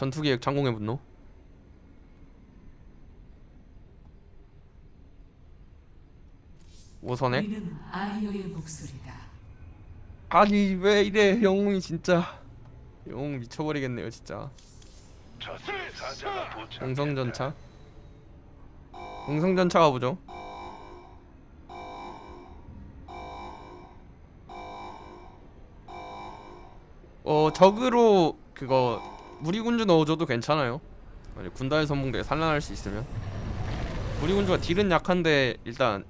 전투기획 장공의 분노? 우리는 아이오의 목소리다. 아니 왜 이래 영웅이 진짜. 영웅 미쳐버리겠네요 진짜. 저승사자가 도착. 공성전차? 공성전차 가보죠? 어 적으로 그거 무리군주 넣어줘도 괜찮아요. 아니 군단의 선봉대에 산란할 수 있으면. 무리군주가 딜은 약한데 일단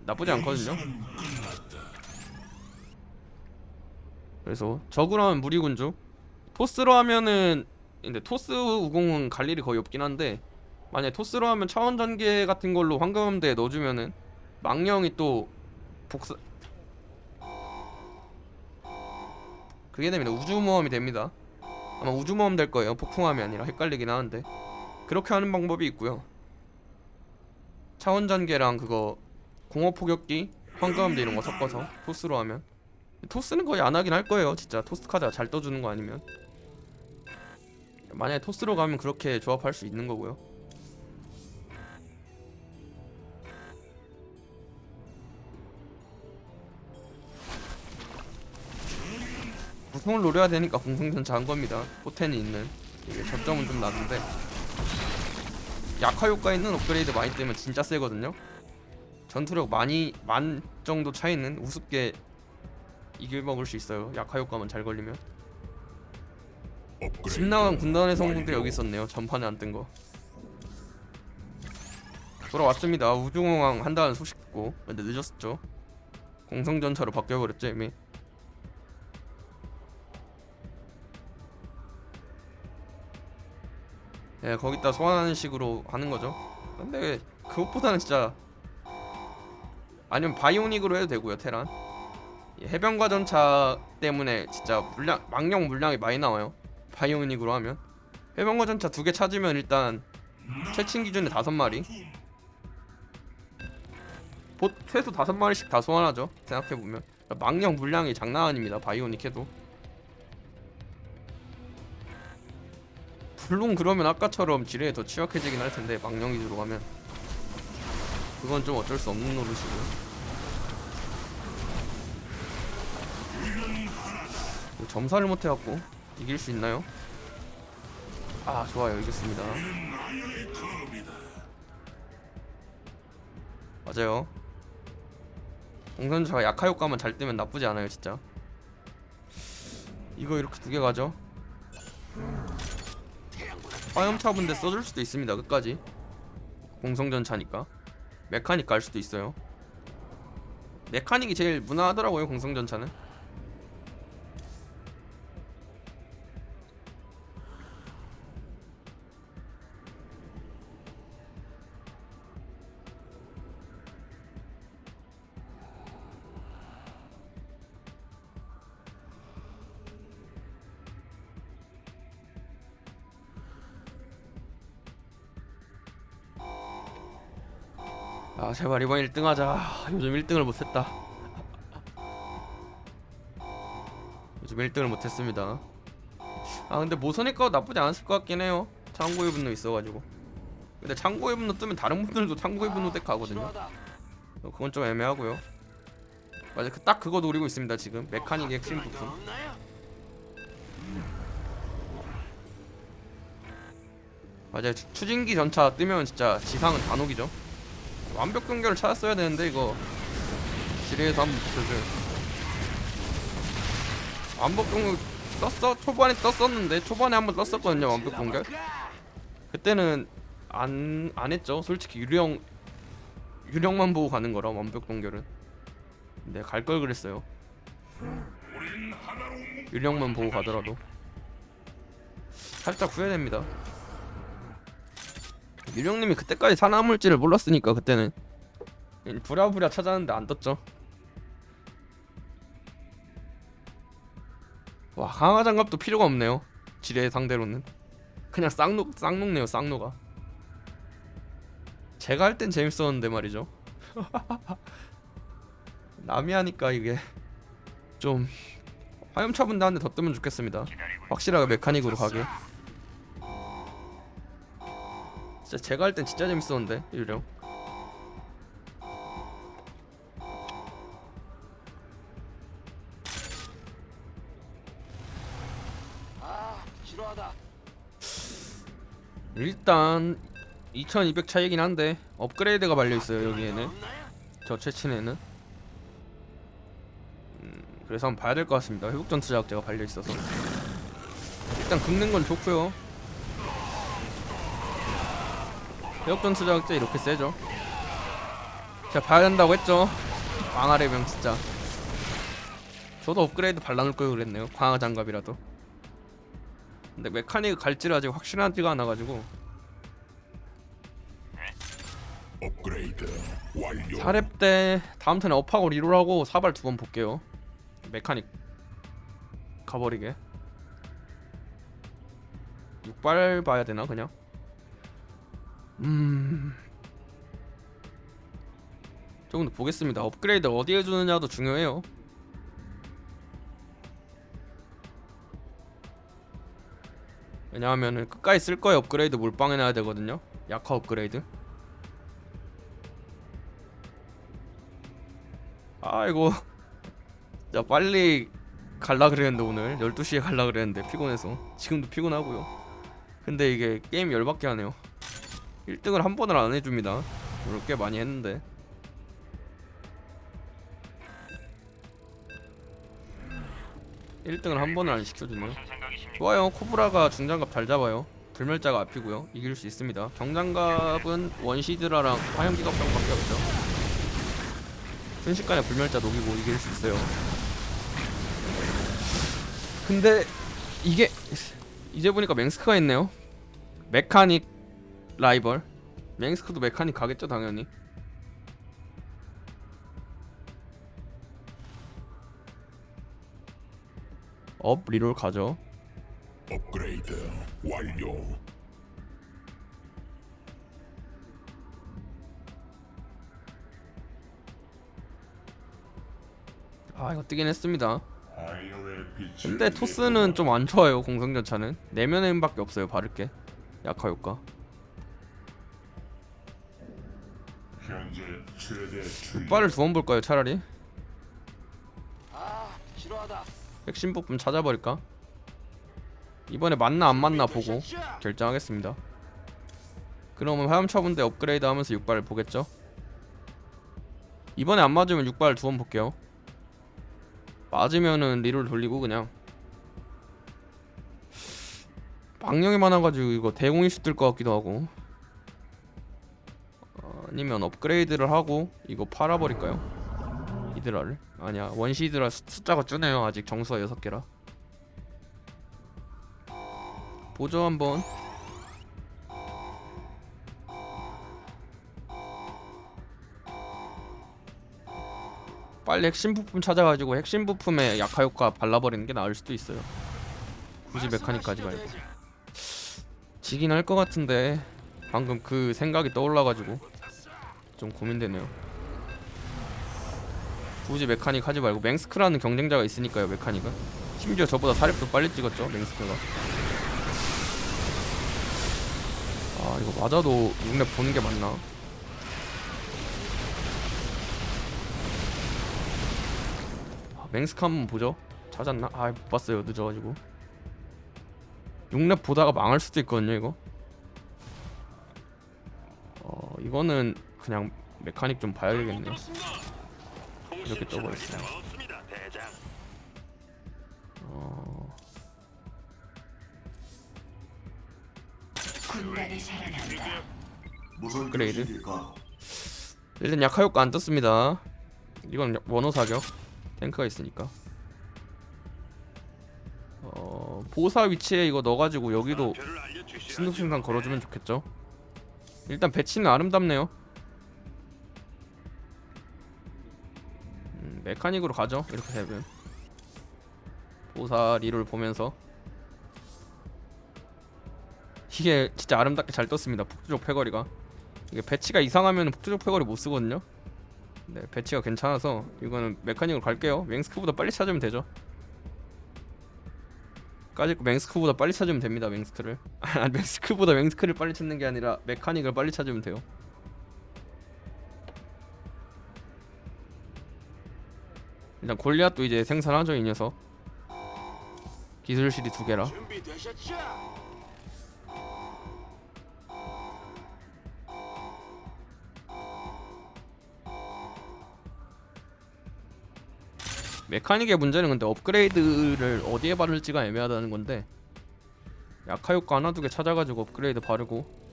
나쁘지 않거든요. 그래서 적으로 하면 무리군주. 토스로 하면은 근데 토스 우공은 갈 일이 거의 없긴 한데 만약에 토스로 하면 차원 전개 같은 걸로 황금함대에 넣어주면은 망령이 또 복사 그게 됩니다. 우주모험이 됩니다 아마 우주모험 될 거예요. 폭풍함이 아니라 헷갈리긴 하는데. 그렇게 하는 방법이 있고요. 차원 전개랑 그거 공업 포격기 황금함대 이런 거 섞어서 토스로 하면. 토스는 거의 안 하긴 할 거예요. 진짜 토스 카드가 잘 떠주는 거 아니면. 만약에 토스로 가면 그렇게 조합할 수 있는 거고요. 구성을 노려야 되니까 공성전차 한 겁니다. 포텐이 있는 이게 저점은 좀 낮은데 약화 효과 있는 업그레이드 많이 뜨면 진짜 세거든요. 전투력 많이 만 정도 차이는 우습게 이길 먹을 수 있어요. 약화 효과만 잘 걸리면. 집 나간 군단의 성분들이 여기 있었네요. 전판에 안 뜬 거. 돌아왔습니다. 우주공항 한다는 소식 듣고 근데 늦었죠. 공성전차로 바뀌어버렸죠 이미. 예, 거기다 소환하는 식으로 하는 거죠. 근데 그것보다는 진짜 아니면 바이오닉으로 해도 되고요 테란. 이 해변가 전차 때문에 진짜 물량 망령 물량이 많이 나와요. 바이오닉으로 하면 해병거 전차 두 개 찾으면 일단 최친 기준에 다섯 마리 보 최소 다섯 마리씩 다 소환하죠 생각해 보면 망령 물량이 장난 아닙니다 바이오닉 해도 물론 그러면 아까처럼 지뢰에 더 취약해지긴 할 텐데 망령이 들어가면. 그건 좀 어쩔 수 없는 노릇이고요. 점사를 못 해갖고 이길 수 있나요? 아 좋아요. 이겼습니다. 맞아요. 공선차가 약화 효과만 잘 뜨면 나쁘지 않아요 진짜. 이거 이렇게 두 개 가죠 화염차분대 써줄 수도 있습니다. 끝까지. 공성전차니까. 메카닉 갈 수도 있어요. 메카닉이 제일 무난하더라고요 공성전차는 아 제발 이번 1등 하자. 요즘 1등을 못했다. 요즘 1등을 못했습니다. 아 근데 모선이가 나쁘지 않았을 것 같긴 해요. 창고의 분노 있어가지고. 근데 창고의 분노 뜨면 다른 분들도 창고의 분노 덱 가거든요. 어, 그건 좀 애매하고요. 맞아 그딱 그거 노리고 있습니다 지금. 메카닉의 핵심 부품. 맞아요. 추- 추진기 전차 뜨면 진짜 지상은 단옥이죠 완벽 경결을 찾았어야 되는데 이거. 지뢰에서 한번 붙여줘 완벽 경결 떴어? 초반에 떴었는데 초반에 한번 떴었거든요 완벽 경결 그때는 안 안 했죠. 솔직히 유령 유령만 보고 가는 거라 완벽 경결은. 근데 갈 걸 그랬어요. 유령만 보고 가더라도. 살짝 후회됩니다 유령님이 그때까지 산화물질을 몰랐으니까 그때는 부랴부랴 찾았는데 안 떴죠. 와 강화 장갑도 필요가 없네요. 지뢰 상대로는 그냥 쌍록 쌍록네요 쌍록아. 제가 할 땐 재밌었는데 말이죠. 남이 하니까 이게 좀 화염차 분대 한대더 뜨면 좋겠습니다. 확실하게 메카닉으로 가게. 진짜 제가 할 땐 진짜 재밌었는데 유령 아, 지루하다. 일단 2200 차이긴 한데 업그레이드가 발려 있어요 여기에는? 저 최친에는 음, 그래서 한번 봐야 될 것 같습니다 회복 전투 자극제가 발려 있어서 일단 긁는 건 좋고요 전투 자극제 이렇게 세죠. 제가 봐야 된다고 했죠. 광아래병 진짜. 저도 업그레이드 발라놓을 걸 그랬네요. 광아 장갑이라도. 근데 메카닉 갈지를 아직 확실하지가 않아가지고. 업그레이드 완료. 4렙 때 다음 턴에 업하고 리롤하고 사발 두 번 볼게요. 메카닉. 가버리게. 6발 봐야 되나 그냥 음. 조금 더 보겠습니다. 업그레이드 어디에 주느냐도 중요해요. 왜냐하면은 끝까지 쓸 거에 업그레이드 몰빵해 놔야 되거든요. 약화 업그레이드. 아이고. 자 빨리 갈라 그랬는데 오늘. 12시에 갈라 그랬는데 피곤해서. 지금도 피곤하고요. 근데 이게 게임 열받게 하네요 1등을 한 번을 안 해줍니다. 오늘 꽤 많이 했는데. 일등을한 번을 안 시켜주네요 좋아요. 코브라가 중장갑 잘 잡아요. 불멸자가 앞이고요. 이길 수 있습니다. 경장갑은 원시드라랑 화염기갑병밖에 없죠. 순식간에 불멸자 녹이고 이길 수 있어요. 근데 이게 이제 보니까 맹스크가 있네요. 메카닉 라이벌. 맹스크도 메카닉 가겠죠 당연히. 업 리롤 가죠. 업그레이드 완료. 아 이거 뜨긴 했습니다. 근데 토스는 좀 안 좋아요 공성전차는 내면의 힘밖에 없어요 바를게 약화 효과 빨을 두번 볼까요 차라리? 아, 지루하다. 핵심 부품 찾아버릴까? 이번에 맞나 안 맞나 보고 결정하겠습니다. 그러면 화염차분대 업그레이드 하면서 6발을 보겠죠? 이번에 안 맞으면 6발 두번 볼게요. 맞으면은 리롤 돌리고 그냥. 망령이 많아가지고 이거 대공 이슈 뜰 것 같기도 하고. 어, 아니면 업그레이드를 하고 이거 팔아버릴까요? 이드라를? 아니야 원시 이드라 숫- 숫자가 주네요 아직 정수가 6개라. 보죠 한번. 빨리 핵심 부품 찾아가지고 핵심 부품에 약화 효과 발라버리는 게 나을 수도 있어요. 굳이 메카닉까지 말고 지긴 할 것 같은데 방금 그 생각이 떠올라가지고 좀 고민되네요. 굳이 메카닉 하지 말고 맹스크라는 경쟁자가 있으니까요 메카닉은. 심지어 저보다 사립도 빨리 찍었죠 맹스크가. 아 이거 맞아도 6렙 보는 게 맞나? 아, 맹스크 한번 보죠. 찾았나? 아 못 봤어요 늦어가지고. 6렙 보다가 망할 수도 있거든요 이거. 어 이거는 그냥 메카닉 좀 봐야 되겠네요 이렇게 대장. 어... 업그레이드. 일단 약화 효과 안 떴습니다. 이건 원호 사격 탱크가 있으니까. 어 보사 위치에 이거 넣어가지고 여기도. 신속신상 걸어주면 좋겠죠. 일단 배치는 아름답네요. 메카닉으로 가죠. 이렇게 되면 보사 리를 보면서 이게 진짜 아름답게 잘 떴습니다. 북두적 패거리가 이게 배치가 이상하면 북두적 패거리 못 쓰거든요. 네, 배치가 괜찮아서 이거는 메카닉으로 갈게요. 맹스크보다 빨리 찾으면 되죠. 까짓 거 맹스크보다 빨리 찾으면 됩니다 맹스크를 아 맹스크보다 맹스크를 빨리 찾는 게 아니라 메카닉을 빨리 찾으면 돼요 일단 골리앗도 이제 생산하죠 이 녀석. 기술실이 두 개라? 메카닉의 문제는 근데 업그레이드를 어디에 바를지가 애매하다는 건데 약화 효과 하나 두 개 찾아가지고 업그레이드 바르고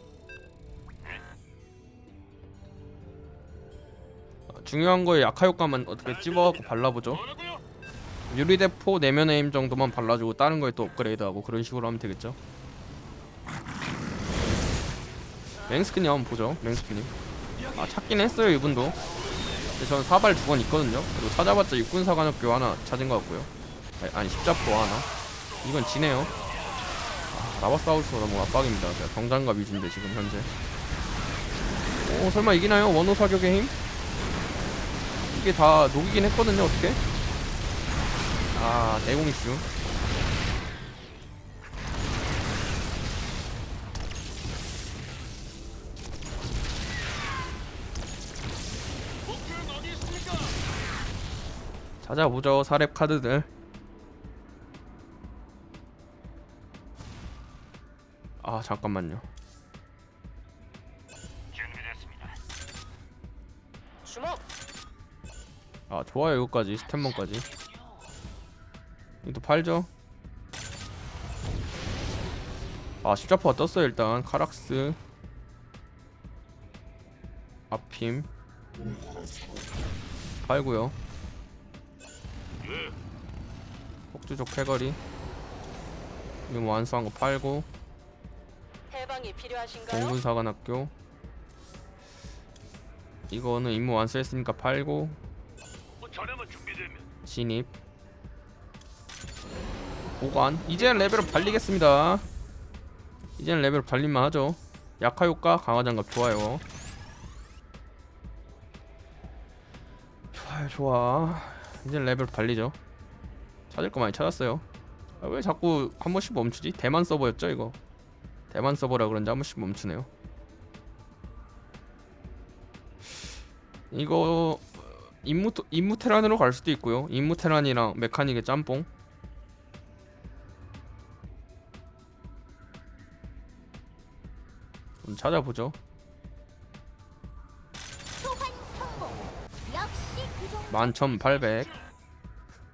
중요한 거에 약화 효과만 어떻게 찝어갖고 발라보죠 유리대포 내면의 힘 정도만 발라주고 다른 거에 또 업그레이드하고 그런 식으로 하면 되겠죠 맹스크님 한번 보죠 맹스크님 아 찾긴 했어요 이분도 근데 저는 사발 두 번 있거든요. 그리고 찾아봤자 육군사관학교 하나 찾은 것 같고요. 아니, 십자포 하나. 이건 지네요. 아, 라바사우스가 너무 압박입니다. 제가 경장갑 위주인데 지금 현재. 오 설마 이기나요? 원호 사격의 힘? 이게 다 녹이긴 했거든요. 어떻게? 아 대공 이슈. 찾아보죠 사렙 카드들 아 잠깐만요 좋아요 이거까지. 스탠먼까지. 이것도 팔죠? 아 십자포가 떴어요 일단. 카락스. 아핌. 팔고요. 폭주족 패거리. 이거 뭐 완수한 거 팔고. 해방이 필요하신가요? 공군사관학교. 이거는 임무 완수했으니까 팔고 진입. 보관. 이제는 레벨업 발리겠습니다. 이제는 레벨업 발릴만 하죠. 약화 효과 강화 장갑 좋아요. 좋아요 좋아. 이제는 레벨업 발리죠. 찾을 거 많이 찾았어요. 아, 왜 자꾸 한 번씩 멈추지? 대만 서버였죠 이거? 대만 서버라 그런지 한 번씩 멈추네요. 이거 임무 임무 테란으로 갈 수도 있고요. 임무 테란이랑 메카닉의 짬뽕. 좀 찾아보죠. 역시 그 정도 11,800.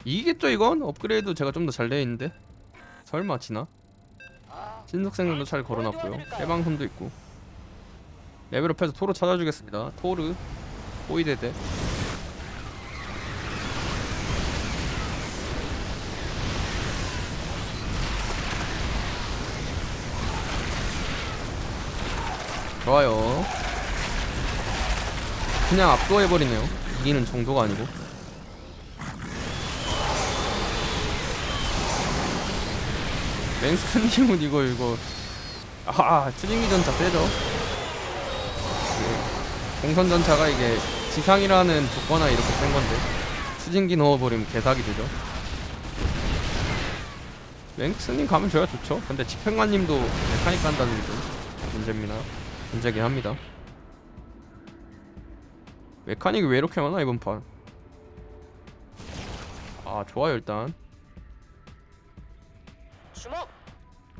이기겠죠 이건? 업그레이드 제가 좀 더 잘 되어 있는데. 설마 지나? 신속생명도 잘 걸어놨고요. 해방선도 있고. 레벨업해서 토르 찾아주겠습니다. 토르, 호이데데. 좋아요. 그냥 압도해버리네요. 이기는 정도가 아니고. 맹스크님은 이거 이거 아 추진기 전차 세죠. 예. 공선 전차가 이게 지상이라는 조건하 이렇게 센 건데 추진기 넣어버리면 개사기 되죠. 맹스님 가면 저야 좋죠. 근데 집행관님도 메카닉 간다는 게좀 문제입니다. 문제긴 합니다. 메카닉이 왜 이렇게 많아 이번 판? 아 좋아요 일단.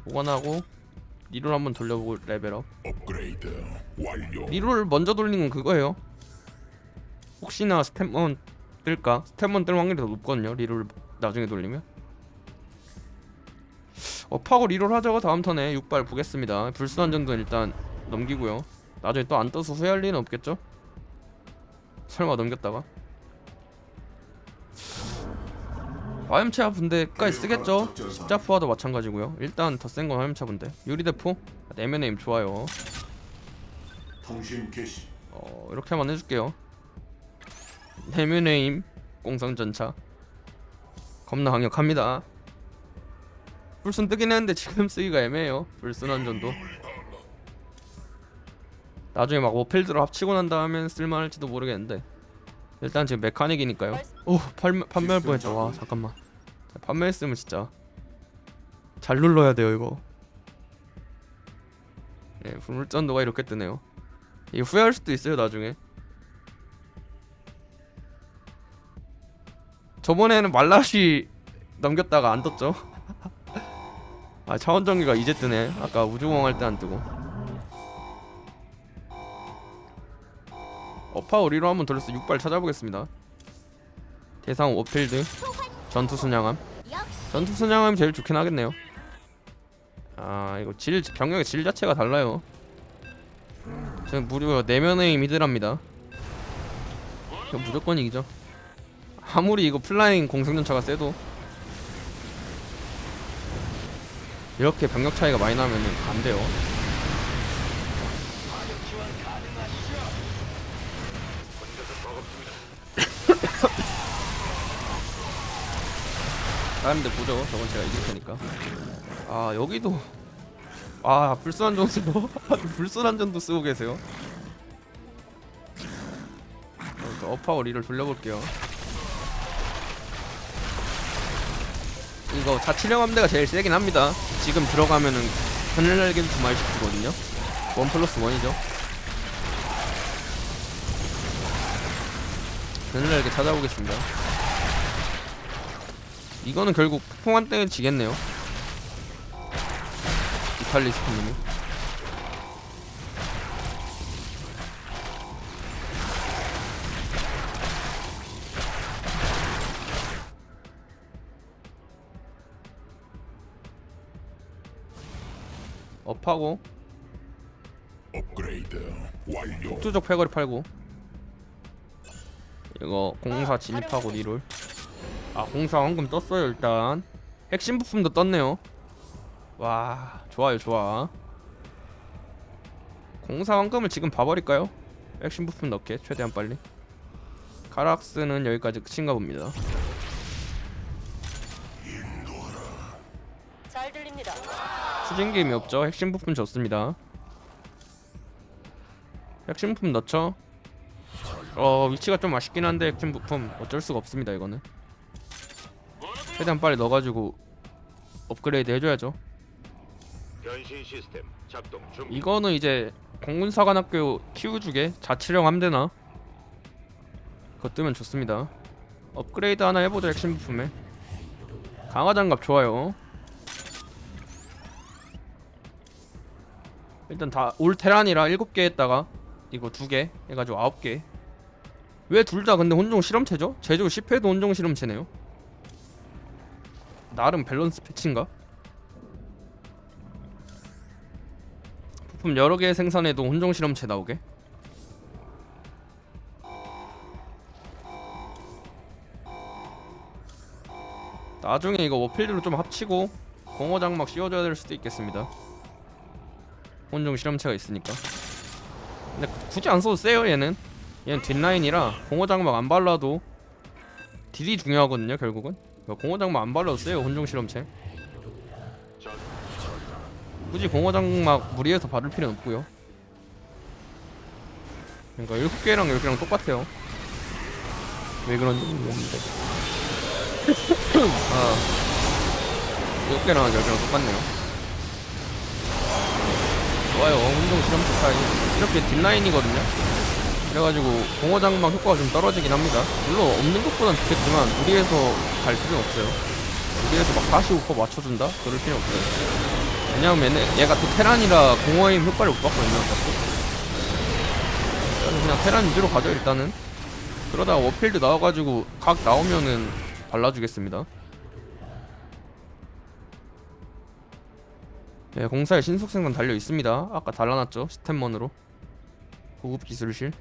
보관하고 리롤 한번 돌려보고 레벨업. 업그레이드 완료. 리롤 먼저 돌리는 건 그거예요. 혹시나 스텝먼 뜰까? 스텝먼 뜰 확률이 더 높거든요. 리롤 나중에 돌리면. 업하고 리롤 하자고 다음 턴에 6발 보겠습니다. 불순한 정도는 일단 넘기고요. 나중에 또 안 떠서 후회할 리는 없겠죠? 설마 넘겼다가 화염차 분대까지 쓰겠죠? 십자포와도 마찬가지고요. 일단 더 센 건 화염차 분대. 유리대포 내면의 힘 좋아요. 통신 개시. 어 이렇게 한번 해줄게요 내면의 힘 공성전차 겁나 강력합니다 불순 뜨긴 했는데 지금 쓰기가 애매해요 불순 한전도 나중에 막 워필드로 합치고 난 다음엔 쓸만할지도 모르겠는데 일단 지금 메카닉이니까요. 오 판매, 판매할 뻔했죠. 와 잠깐만. 판매했으면 진짜 잘 눌러야 돼요 이거. 예 불물전도가 이렇게 뜨네요. 이거 후회할 수도 있어요 나중에. 저번에는 말라시 넘겼다가 안 떴죠? 아 차원전기가 이제 뜨네. 아까 우주공항 할때 안 뜨고 어파 오리로 한번 돌려서 6발 찾아보겠습니다. 대상 워필드. 전투 순양함. 전투 순양함이 제일 좋긴 하겠네요. 아 이거 질 병력의 질 자체가 달라요. 지금 무려 내면의 미드랍니다. 이거 무조건 이기죠. 아무리 이거 플라잉 공성전차가 세도 이렇게 병력 차이가 많이 나면은 안 돼요 사람들 보죠. 저건 제가 이길 테니까. 아 여기도. 아 불순한 전도 불순한 전도 쓰고 계세요. 어, 저 어파워 리를 돌려볼게요. 이거 자치령 함대가 제일 세긴 합니다. 지금 들어가면은 하늘 날개도 두 마리씩 주거든요. 원 플러스 원이죠. 하늘 날개 찾아보겠습니다 이거는 결국 폭풍한 땡을 지겠네요. 이탈리스트님이. 업하고 업그레이드 완료. 폭주적 패거리 팔고 이거 공사 진입하고 리롤 아 공사 황금 떴어요 일단. 핵심 부품도 떴네요. 와 좋아요 좋아. 공사 황금을 지금 봐버릴까요? 핵심 부품 넣게 최대한 빨리. 카락스는 여기까지 끝인가 봅니다. 잘 들립니다. 추진기임이 없죠? 핵심 부품 좋습니다. 핵심 부품 넣죠? 어 위치가 좀 아쉽긴 한데 핵심 부품 어쩔 수가 없습니다 이거는 최대한 빨리 넣어가지고 업그레이드 해줘야죠. 변신 시스템 작동 중. 이거는 이제 공군사관학교 키우주게 자치령 함대나 그거 뜨면 좋습니다. 업그레이드 하나 해보죠 핵심 부품에. 강화장갑 좋아요. 일단 다 올 테란이라 7개 했다가 이거 2개 해가지고 9개. 왜 둘 다 근데 혼종 실험체죠? 제조 10회도 혼종 실험체네요 나름 밸런스 패치인가? 부품 여러 개 생산해도 혼종 실험체 나오게. 나중에 이거 워필드로 좀 합치고 공허 장막 씌워줘야 될 수도 있겠습니다. 혼종 실험체가 있으니까. 근데 굳이 안 써도 세요 얘는. 얘는 뒷라인이라 공허 장막 안 발라도 딜이 중요하거든요 결국은. 공허 장막 안 발라도 세요 혼종 실험체. 굳이 공허장막 무리해서 받을 필요는 없고요. 그러니까 7개랑 10개랑 똑같아요. 왜 그런지 모르겠는데. 아. 7개랑 10개랑 똑같네요. 좋아요 운동 실험체 차이 이렇게 뒷라인이거든요 그래가지고 공허장막 효과가 좀 떨어지긴 합니다. 물론 없는 것보단 좋겠지만 무리해서 갈 필요는 없어요. 무리해서 막 45% 맞춰준다? 그럴 필요 없어요. 왜냐면 얘가 또 테란이라 공허의 효과를 못 받거든요 그래서 그냥 테란 위주로 가죠 일단은. 그러다가 워필드 나와가지고 각 나오면은 발라주겠습니다. 네 공사에 신속 생산 달려 있습니다. 아까 달라놨죠? 스템먼으로. 고급 기술실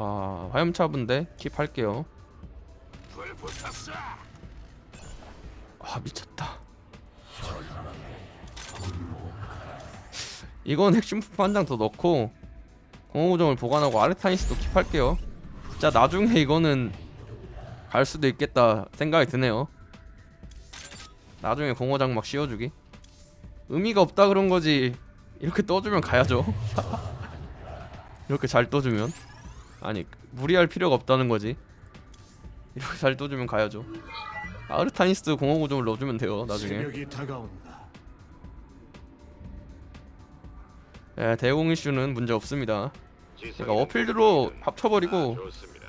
아 화염차분데 킵할게요. 아 미쳤다. 이건 핵심 부품 한장 더 넣고 공허우정을 보관하고 아르타니스도 킵할게요. 진짜 나중에 이거는 갈 수도 있겠다 생각이 드네요. 나중에 공허장 막 씌워주기. 의미가 없다 그런 거지. 이렇게 떠주면 가야죠. 이렇게 잘 떠주면 아니 무리할 필요가 없다는 거지. 이렇게 잘 떠주면 가야죠. 아르타니스 공허구 좀 넣어주면 돼요 나중에. 예, 대공 이슈는 문제 없습니다. 제가 어필드로 아, 합쳐버리고 좋습니다.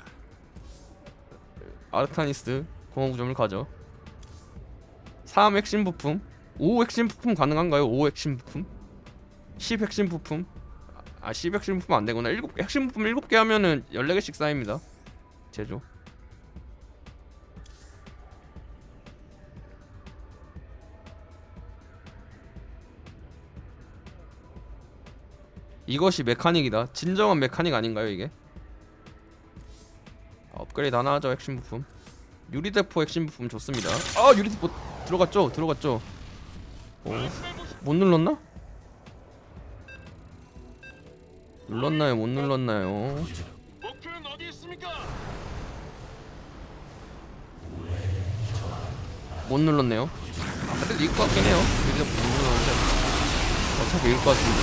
아르타니스 공허구 점을 가죠. 3 핵심 부품 5 핵심 부품 가능한가요? 5 핵심 부품? 10 핵심 부품 아 10 핵심 부품 안되구나 7 핵심 부품 7개 하면은 14개씩 쌓입니다 제조 이것이 메카닉이다 진정한 메카닉 아닌가요 이게? 아, 업그레이드 하나 하죠 핵심 부품 유리대포 핵심 부품 좋습니다. 아 유리대포 들어갔죠? 들어갔죠? 어? 못 눌렀나? 눌렀나요? 못 눌렀나요? 목표는 어디 있습니까? 못 눌렀네요. 아, 근데 이길 것 같긴 해요. 유리대포 못 눌렀는데 어차피 이길 것 같습니다.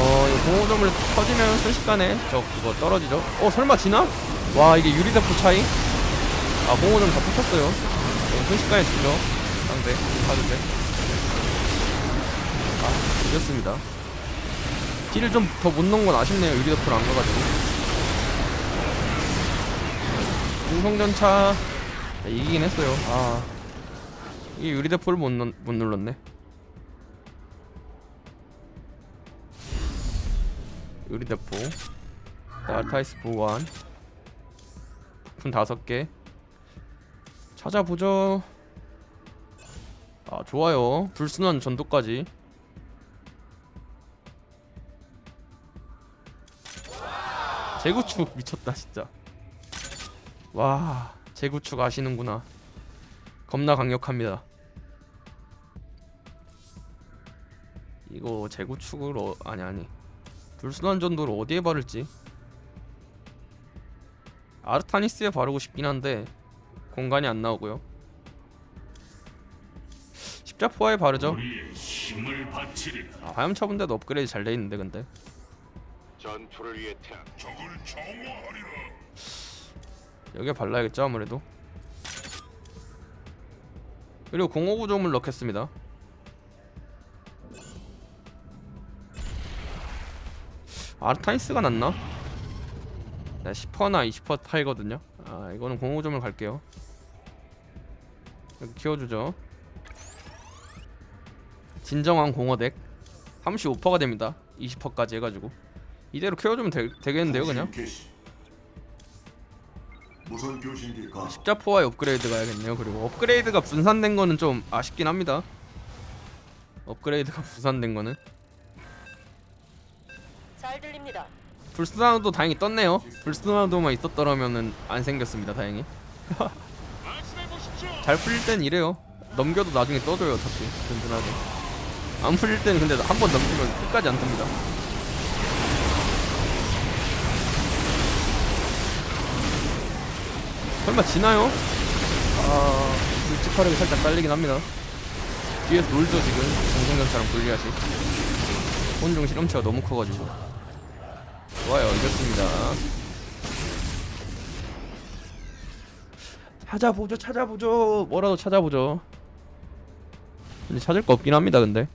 어 이거 공호점을 터지면 순식간에 저 그거 떨어지죠? 어 설마 지나? 와 이게 유리대포 차이? 아 공호점 다 터쳤어요. 어, 순식간에 지죠? 상대 카드대. 아 이겼습니다. 딜을 좀 더 못 넣은 건 아쉽네요. 유리대포를 안 가가지고. 공성전차 네, 이기긴 했어요. 아 이게 유리대포를 못, 넣, 못 눌렀네. 유리대포 알타이스 보완 부품 다섯 개 찾아보죠 아 좋아요 불순한 전도까지 재구축. 미쳤다 진짜. 와 재구축 아시는구나. 겁나 강력합니다. 이거 재구축으로 아니 아니. 불순한 전도를 어디에 바를지? 아르타니스에 바르고 싶긴 한데 공간이 안 나오고요. 십자포화에 바르죠. 아, 화염차분대도 업그레이드 잘 돼 있는데 근데 전투를 위해 태어난 적을 정화하리라. 여기에 발라야겠죠 아무래도? 그리고 공허구점을 넣겠습니다. 아르타니스가 낫나? 네, 10%나 20% 타이거든요. 아 이거는 공허구점을 갈게요. 여기 키워주죠. 진정한 공허덱. 35%가 됩니다. 20%까지 해가지고 이대로 키워주면 되, 되겠는데요 그냥 개시. 무슨 교신길까? 십자포화에 업그레이드 가야겠네요. 그리고 업그레이드가 분산된 거는 좀 아쉽긴 합니다. 업그레이드가 분산된 거는 잘 들립니다. 불스나도 다행히 떴네요. 불스나도만 있었더라면은 안 생겼습니다. 다행히. 잘 풀릴 땐 이래요. 넘겨도 나중에 떠줘요. 어차피 든든하게. 안 풀릴 때는 근데 한 번 넘기면 끝까지 안 뜹니다. 설마 지나요? 아 일찍하력이 살짝 딸리긴 합니다. 뒤에서 놀죠 지금 정성전처럼 분리하시. 혼종 실험체가 너무 커가지고. 좋아요 이겼습니다. 찾아보죠 찾아보죠 뭐라도 찾아보죠. 근데 찾을 거 없긴 합니다 근데.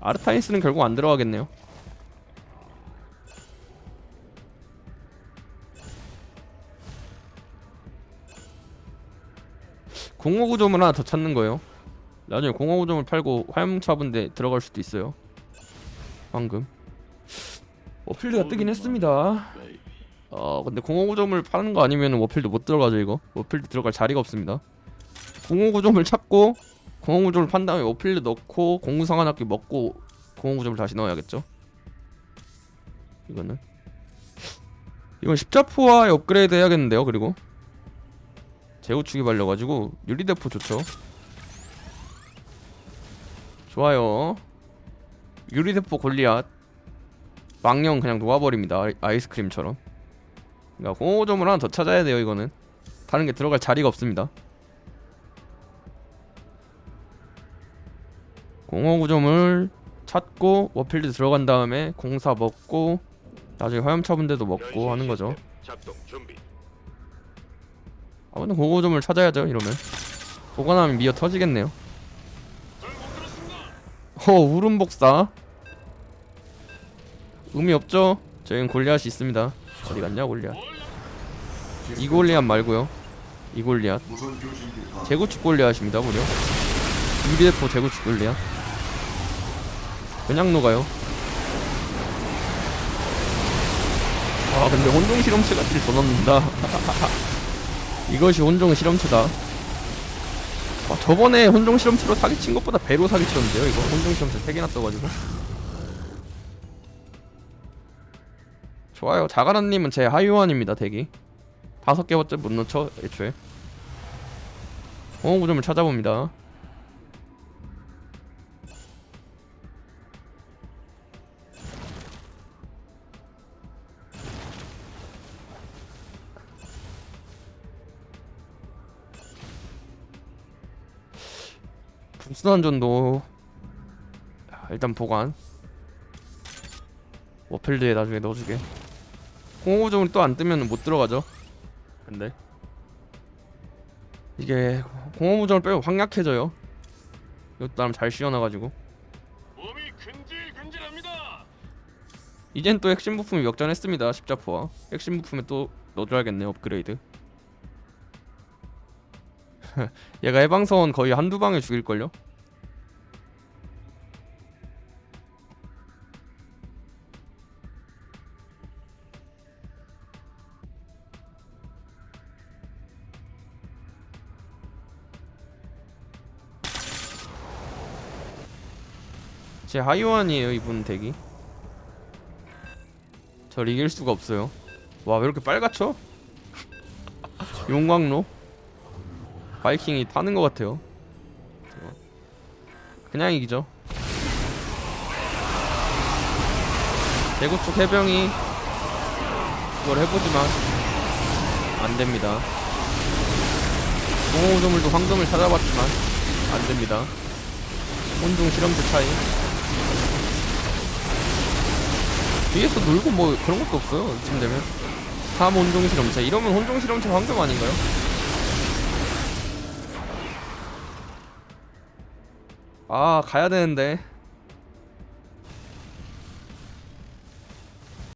아르타니스는 결국 안 들어가겠네요. 공허구점을 하나 더 찾는 거예요. 나중에 공허구점을 팔고 화염차분대 들어갈 수도 있어요. 방금. 워필드가 뜨긴 했습니다. 어 근데 공허구점을 파는 거 아니면 워필드 못 들어가죠 이거. 워필드 들어갈 자리가 없습니다. 공허구점을 찾고 공허구점을 판 다음에 워필드 넣고 공구상 하나 끼 먹고 공허구점을 다시 넣어야겠죠. 이거는 이건 십자포화에 업그레이드 해야겠는데요. 그리고 재우축이 발려가지고 유리대포 좋죠. 좋아요. 유리대포 골리앗 망령 그냥 녹아버립니다. 아이- 아이스크림처럼. 그러니까 공호점을 하나 더 찾아야 돼요. 이거는 다른 게 들어갈 자리가 없습니다. 공허구점을 찾고 워필드 들어간 다음에 공사 먹고 나중에 화염차분대도 먹고 하는 거죠. 작동 준비. 아무튼 고고점을 찾아야죠 이러면. 보관하면 미어 터지겠네요. 잘못 들었습니다. 허 울음 복사. 의미 없죠? 저희는 골리앗이 있습니다. 어디 갔냐 골리앗? 뭘이 골리앗 말고요. 이 골리앗. 제구축 골리앗입니다 무려. 유리대포 제구축 골리앗. 그냥 녹아요. 아 근데 혼종 실험체 같이 더 넣는다 이것이 혼종 실험체다. 와, 저번에 혼종 실험체로 사기친 것보다 배로 사기쳤는데요 이거? 혼종 실험체 3개나 떠가지고. 좋아요. 자가라님은 제 하유원입니다 대기. 다섯 개밖에 못 넣죠 애초에. 공허구점을 찾아봅니다 분수단전도 일단 보관. 워펠드에 나중에 넣어주게. 공허구점을 또안 뜨면 못 들어가죠. 근데? 이게 공허무점을 빼고 확 약해져요. 이것도 나름 잘 씌워놔가지고. 몸이 근질근질합니다. 이젠 또 핵심 부품이 역전했습니다 십자포와. 핵심 부품에 또 넣어줘야겠네 업그레이드 얘가 해방선 거의 한두 방에 죽일걸요? 제 하이원이에요 이분 덱이 저 이길 수가 없어요 와 왜 이렇게 빨갛죠? 용광로 바이킹이 타는 것 같아요. 그냥 이기죠. 대구축 해병이 그걸 해보지만 안됩니다. 공호조물도 황금을 찾아봤지만 안됩니다. 혼종 실험체 차이. 뒤에서 놀고 뭐 그런 것도 없어요. 이쯤 되면. 3 혼종 실험체 이러면 혼종 실험체 황금 아닌가요? 아 가야 되는데